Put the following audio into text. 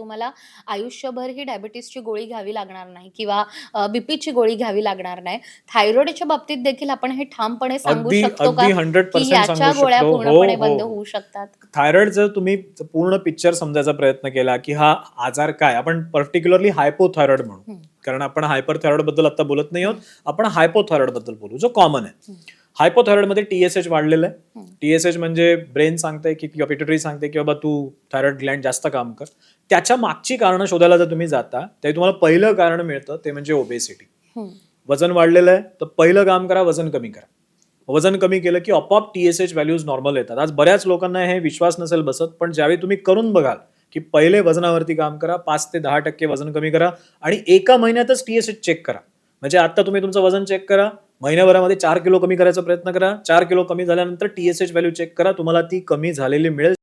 तुम्हाला आयुष्यभर ही डायबिटीसची गोळी घ्यावी लागणार नाही किंवा बीपीची गोळी घ्यावी लागणार नाही. थायरॉइडच्या बाबतीत देखील आपण हे ठामपणे सांगू शकतो का? याच्या गोळ्या पूर्णपणे हो बंद हो होऊ शकतात. थायरॉइड जर तुम्ही पूर्ण पिक्चर समजायचा प्रयत्न केला की हा आजार काय? आपण पर्टिक्युलरली हायपोथायरॉइड म्हणू. कारण आपण हायपर थायरॉइडबद्दल आता बोलत नाही आहोत. आपण हायपोथायरॉइडबद्दल बोलू जो कॉमन आहे. हायपोथायरॉइडमध्ये टीएसएच वाढलेलं आहे. हम्म. टीएसएच म्हणजे ब्रेन सांगते की किंवा पिट्युटरी सांगते की बाबा तू थायरॉइड ग्लँड जास्त काम कर त्याच्या मागची कारणं शोधायला जर तुम्ही जाता ते तुम्हाला पहिलं कारण मिळतं ते म्हणजे ओबेसिटी. वजन वाढलेलं आहे तर पहिलं काम करा वजन कमी करा वजन कमी केलं की आपोआप टीएसएच व्हॅल्यूज नॉर्मल येतात आज बऱ्याच लोकांना हे विश्वास नसेल बसत पण ज्यावेळी तुम्ही करून बघाल की पहिले वजनावरती काम करा पाच ते दहा टक्के वजन कमी करा आणि एका महिन्यातच टीएसएच चेक करा म्हणजे आता तुम्ही तुमचं वजन चेक करा महिन्याभरामध्ये चार किलो कमी करायचा प्रयत्न करा. चार किलो कमी झाल्यानंतर टीएसएच व्हॅल्यू चेक करा. तुम्हाला ती कमी झालेली मिळेल.